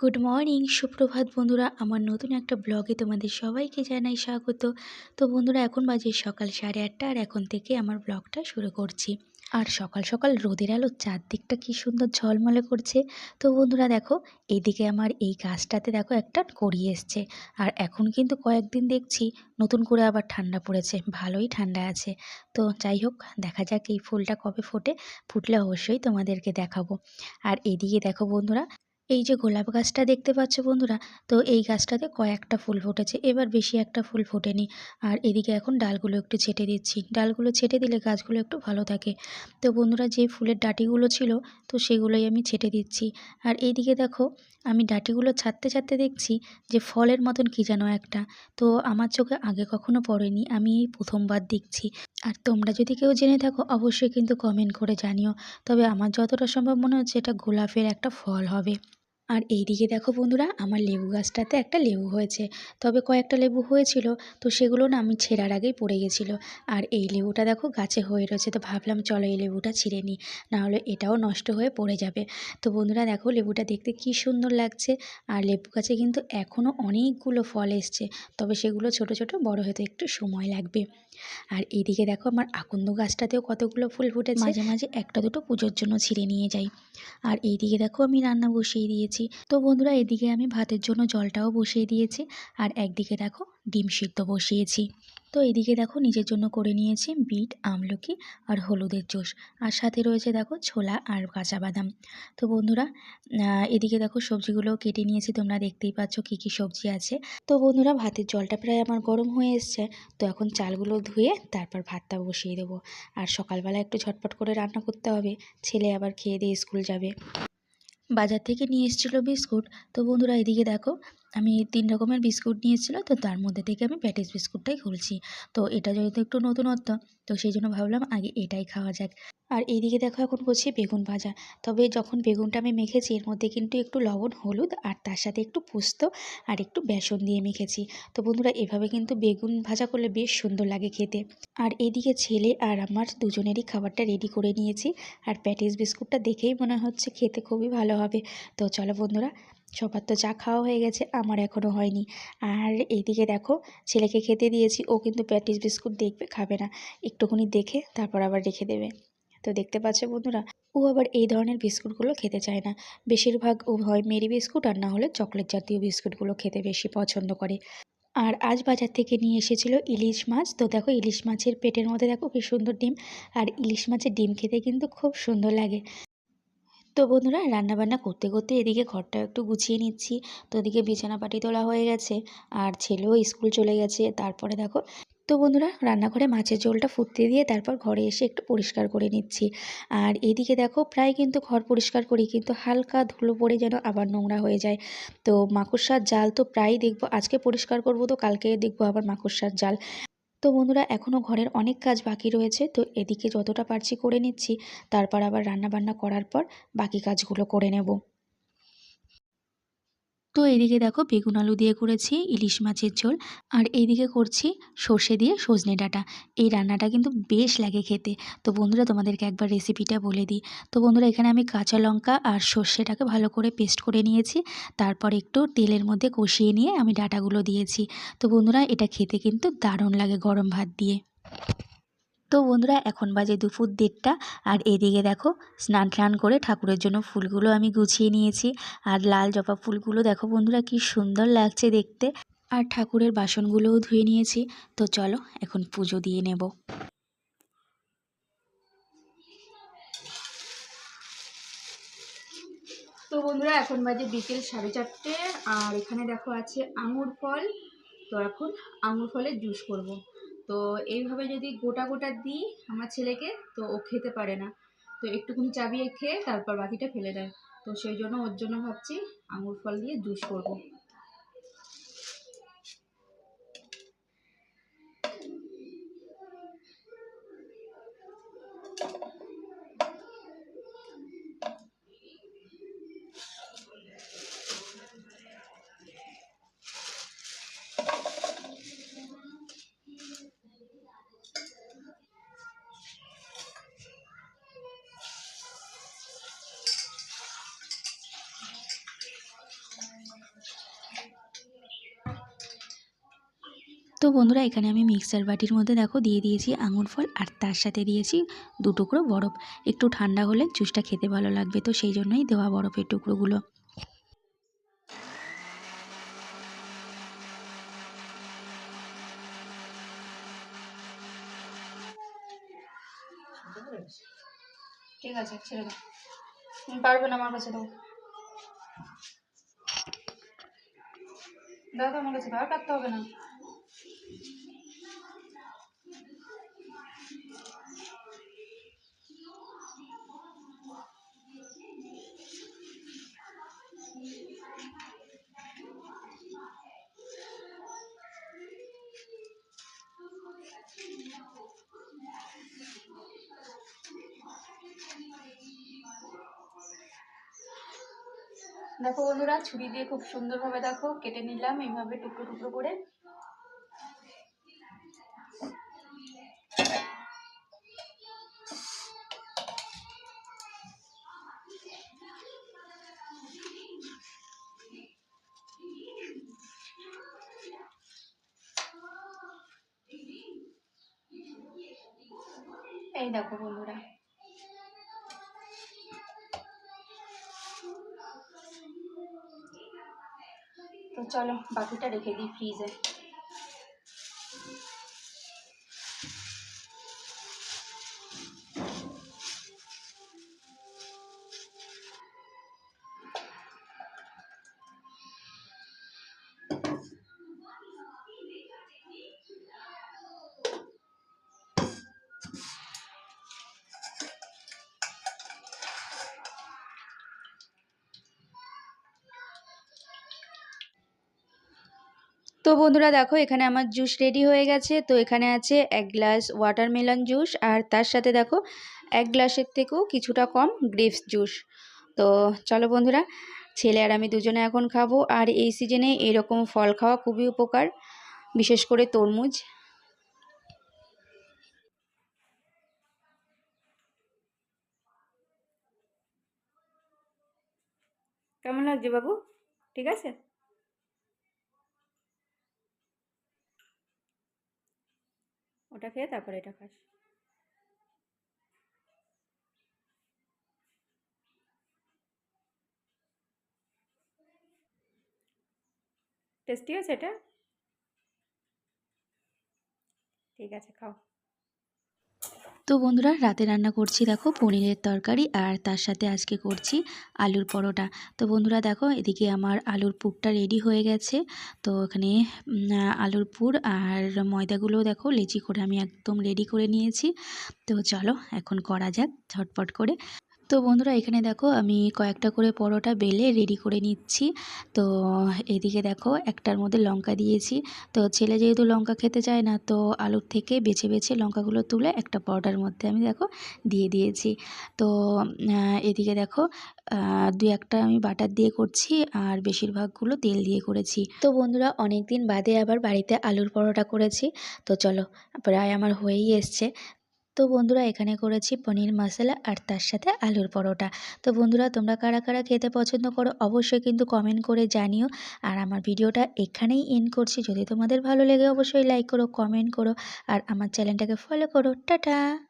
Good morning সুপ্রভাত বন্ধুরা। আমার নতুন একটা ব্লগে তোমাদের সবাইকে জানাই স্বাগত। তো বন্ধুরা, এখন বাজে সকাল সাড়ে আটটা আর এখন থেকে আমার ব্লগটা শুরু করছি। আর সকাল সকাল রোদের আলো চারদিকটা কি সুন্দর ঝলমলে করছে। তো বন্ধুরা, দেখো এইদিকে আমার এই গাছটাতে দেখো একটা কড়ি এসছে। আর এখন কিন্তু কয়েকদিন দেখছি নতুন করে আবার ঠান্ডা পড়েছে, ভালোই ঠান্ডা আছে। তো যাই হোক, দেখা যাক এই ফুলটা কবে ফোটে, ফুটলে অবশ্যই তোমাদেরকে দেখাবো। আর এইদিকে দেখো বন্ধুরা এই যে গোলাপ গাছটা দেখতে পাচ্ছ বন্ধুরা, তো এই গাছটাতে কয়েকটা ফুল ফুটেছে, এবার বেশি একটা ফুল ফোটেনি। আর এদিকে এখন ডালগুলো একটু ছেটে দিচ্ছি, ডালগুলো ছেটে দিলে গাছগুলো একটু ভালো থাকে। তো বন্ধুরা যে ফুলের ডাটিগুলো ছিল, তো সেগুলোই আমি ছেটে দিচ্ছি। আর এইদিকে দেখো, আমি ডাটিগুলো ছাড়তে ছাড়তে দেখছি যে ফলের মতন কী যেন একটা, তো আমার চোখে আগে কখনো পড়েনি, আমি এই প্রথমবার দেখছি। আর তোমরা যদি কেউ জেনে থাকো, অবশ্যই কিন্তু কমেন্ট করে জানিও, তবে আমার যতটা সম্ভব মনে হচ্ছে এটা গোলাপের একটা ফল হবে। আর এইদিকে দেখো বন্ধুরা, আমার লেবু গাছটাতে একটা লেবু হয়েছে। তবে কয়েকটা লেবু হয়েছিল, তো সেগুলো না আমি ছেঁড়ার আগেই পড়ে গেছিল। আর এই লেবুটা দেখো গাছে হয়ে রয়েছে, তো ভাবলাম চলো এই লেবুটা ছিঁড়ে নিই, নাহলে এটাও নষ্ট হয়ে পড়ে যাবে। তো বন্ধুরা দেখো লেবুটা দেখতে কি সুন্দর লাগছে, আর লেবু গাছে কিন্তু এখনও অনেকগুলো ফল এসছে, তবে সেগুলো ছোট ছোট, বড় হতে একটু সময় লাগবে। আর এইদিকে দেখো আমার আকন্দ গাছটাতেও কতগুলো ফুল ফুটেছে। মাঝে মাঝে একটা দুটো পুজোর জন্য ছিঁড়ে নিয়ে যাই। আর এইদিকে দেখো আমি রান্না বসিয়ে দিয়েছি। তো বন্ধুরা এদিকে আমি ভাতের জন্য জলটাও বসিয়ে দিয়েছি। আর একদিকে দেখো ডিম সিদ্ধ বসিয়েছি। তো এদিকে দেখো নিজের জন্য করে নিয়েছি বিট, আমলকি আর হলুদের জুস। আর সাথে রয়েছে দেখো ছোলা আর কাঁচা বাদাম। তো বন্ধুরা এদিকে দেখো সবজিগুলো কেটে নিয়েছি, তোমরা দেখতেই পাচ্ছ কী কী সবজি আছে। তো বন্ধুরা, ভাতের জলটা প্রায় আমার গরম হয়ে এসছে, তো এখন চালগুলো ধুয়ে তারপর ভাতটা বসিয়ে দেবো। আর সকালবেলা একটু ঝটপট করে রান্না করতে হবে, ছেলে আবার খেয়ে দিয়ে স্কুল যাবে। বাজার থেকে নিয়ে এসেছিল বিস্কুট। তো বন্ধুরা, এদিকে দেখো আমি তিন রকমের বিস্কুট নিয়েছিলো, তো তার মধ্যে থেকে আমি প্যাটিস বিস্কুটটাই খুলছি। তো এটা যেহেতু একটু নতুনত্ব, তো সেই জন্য ভাবলাম আগে এটাই খাওয়া যাক। আর এইদিকে দেখো এখন করছি বেগুন ভাজা। তবে যখন বেগুনটা আমি মেখেছি, এর মধ্যে কিন্তু একটু লবণ, হলুদ আর তার সাথে একটু পোস্ত আর একটু বেসন দিয়ে মেখেছি। তো বন্ধুরা, এভাবে কিন্তু বেগুন ভাজা করলে বেশ সুন্দর লাগে খেতে। আর এদিকে ছেলে আর আমার দুজনেরই খাবারটা রেডি করে নিয়েছি। আর প্যাটিস বিস্কুটটা দেখেই মনে হচ্ছে খেতে খুবই ভালো হবে। তো চলো বন্ধুরা সবার তো চা খাওয়া হয়ে গেছে, আমার এখনও হয়নি। আর এইদিকে দেখো, ছেলেকে খেতে দিয়েছি, ও কিন্তু প্যাটিস বিস্কুট দেখবে, খাবে না। একটুখানি দেখে, তারপর আবার রেখে দেবে। তো দেখতে পাচ্ছে বন্ধুরা, ও আবার এই ধরনের বিস্কুটগুলো খেতে চায় না। বেশিরভাগ ও হয় মেরি বিস্কুট, আর না হলে চকলেট জাতীয় বিস্কুটগুলো খেতে বেশি পছন্দ করে। আর আজ বাজার থেকে নিয়ে এসেছিল ইলিশ মাছ। তো দেখো, ইলিশ মাছের পেটের মধ্যে দেখো কি সুন্দর ডিম। আর ইলিশ মাছের ডিম খেতে কিন্তু খুব সুন্দর লাগে। তো বন্ধুরা, রান্নাবান্না করতে করতে এদিকে ঘরটা একটু গুছিয়ে নিচ্ছি। তো এদিকে বিছানা পাটি তোলা হয়ে গেছে, আর ছেলেও স্কুল চলে গেছে। তারপরে দেখো, তো বন্ধুরা, রান্নাঘরে মাছের ঝোলটা ফুটতে দিয়ে তারপর ঘরে এসে একটু পরিষ্কার করে নিচ্ছি। আর এদিকে দেখো, প্রায় কিন্তু ঘর পরিষ্কার করি, কিন্তু হালকা ধুলো পড়ে যেন আবার নোংরা হয়ে যায়। তো মাকড়সার জাল তো প্রায়ই দেখব, আজকে পরিষ্কার করব তো কালকে দেখব আবার মাকড়সার জাল। তো বন্ধুরা এখনও ঘরের অনেক কাজ বাকি রয়েছে, তো এদিকে যতটা পারছি করে নিচ্ছি। তারপর আবার রান্না বান্না করার পর বাকি কাজগুলো করে নেব। তো এইদিকে দেখো বেগুন আলু দিয়ে করেছি, ইলিশ মাছের ঝোল, আর এইদিকে করছি সর্ষে দিয়ে সজনে ডাঁটা। এই রান্নাটা কিন্তু বেশ লাগে খেতে। তো বন্ধুরা, তোমাদেরকে একবার রেসিপিটা বলে দিই। তো বন্ধুরা, এখানে আমি কাঁচা লঙ্কা আর সর্ষেটাকে ভালো করে পেস্ট করে নিয়েছি। তারপর একটু তেলের মধ্যে কষিয়ে নিয়ে আমি ডাঁটাগুলো দিয়েছি। তো বন্ধুরা, এটা খেতে কিন্তু দারুণ লাগে গরম ভাত দিয়ে। তো বন্ধুরা, এখন বাজে দুপুর দেড়টা। আর এদিকে দেখো, স্নান টান করে ঠাকুরের জন্য ফুলগুলো আমি গুছিয়ে নিয়েছি। আর লাল জবা ফুলগুলো দেখো বন্ধুরা, কি সুন্দর লাগছে দেখতে। আর ঠাকুরের বাসনগুলোও ধুয়ে নিয়েছি। তো চলো, এখন পুজো দিয়ে নেব। তো বন্ধুরা, এখন বাজে বিকেল সাড়ে চারটে। আর এখানে দেখো আছে আঙুর ফল। তো এখন আঙুর ফলের জুস করব। তো এইভাবে যদি গোটা গোটা দিই আমার ছেলেকে, তো ও খেতে পারে না। তো একটুখানি চাবিয়ে খেয়ে তারপর বাকিটা ফেলে দেয়। তো সেই জন্য ওর জন্য ভাবছি আঙুর ফল দিয়ে জুস করব। তো বন্ধুরা, এখানে আমি মিক্সার বাটির মধ্যে দেখো দিয়ে দিয়েছি আঙুর ফল আর তার সাথে দিয়েছি দু টুকরো বরফ। একটু ঠান্ডা হলে জুসটা খেতে ভালো লাগবে, তো সেই জন্যই দেওয়া বরফের টুকরোগুলো। ঠিক আছে, ছেড়ে দাও। পারবে না আমার কাছে দাও দাও তো আমার কাছে দাও কাটতে হবে না। দেখো বন্ধুরা, ছুরি দিয়ে খুব সুন্দরভাবে দেখো কেটে নিলাম, এইভাবে টুকরো টুকরো করে। এই দেখো বন্ধুরা। তো চলো বাকিটা রেখে দিই ফ্রিজে তো বন্ধুরা দেখো, এখানে আমার জুস রেডি হয়ে গেছে। তো এখানে আছে এক গ্লাস ওয়াটারমেলন জুস আর তার সাথে দেখো, এক গ্লাসের থেকেও কিছুটা কম গ্রেপস জুস তো চলো বন্ধুরা, ছেলে আর আমি দুজনে এখন খাব। আর এই সিজনে এরকম ফল খাওয়া খুবই উপকার, বিশেষ করে তরমুজ। কেমন লাগছে বাবু? ঠিক আছে? ওটা খেয়ে তারপরে এটা খাস। টেস্টি আছে এটা? ঠিক আছে খাও। তো বন্ধুরা, রাতে রান্না করছি দেখো পনিরের তরকারি আর তার সাথে আজকে করছি আলুর পরোটা। তো বন্ধুরা দেখো, এদিকে আমার আলুর পুরটা রেডি হয়ে গেছে। তো এখানে আলুর পুর আর ময়দাগুলো দেখো লেচি করে আমি একদম রেডি করে নিয়েছি। তো চলো, এখন করা যাক ঝটপট করে। তো বন্ধুরা এখানে দেখো আমি কয়েকটা করে পরোটা বেলে রেডি করে নিচ্ছি। তো এদিকে দেখো একটার মধ্যে লঙ্কা দিয়েছি। তো ছেলে যেহেতু লঙ্কা খেতে চায় না, তো আলুর থেকে বেছে বেছে লঙ্কাগুলো তুলে একটা পরোটার মধ্যে আমি দেখো দিয়ে দিয়েছি। তো এদিকে দেখো দু একটা আমি বাটার দিয়ে করছি আর বেশিরভাগগুলো তেল দিয়ে করেছি। তো বন্ধুরা অনেক দিন বাদে আবার বাড়িতে আলুর পরোটা করেছি। তো চলো, প্রায় আমার হয়েই এসছে। তো বন্ধুরা এখানে করেছি পনির মশলা আর তার সাথে আলুর পরোটা। তো বন্ধুরা তোমরা কারা কারা খেতে পছন্দ করো অবশ্যই কিন্তু কমেন্ট করে জানিও। আর আমার ভিডিওটা এখানেই এন্ড করছি। যদি তোমাদের ভালো লেগে অবশ্যই লাইক করো কমেন্ট করো আর আমার চ্যানেলটাকে ফলো করো। টাটা!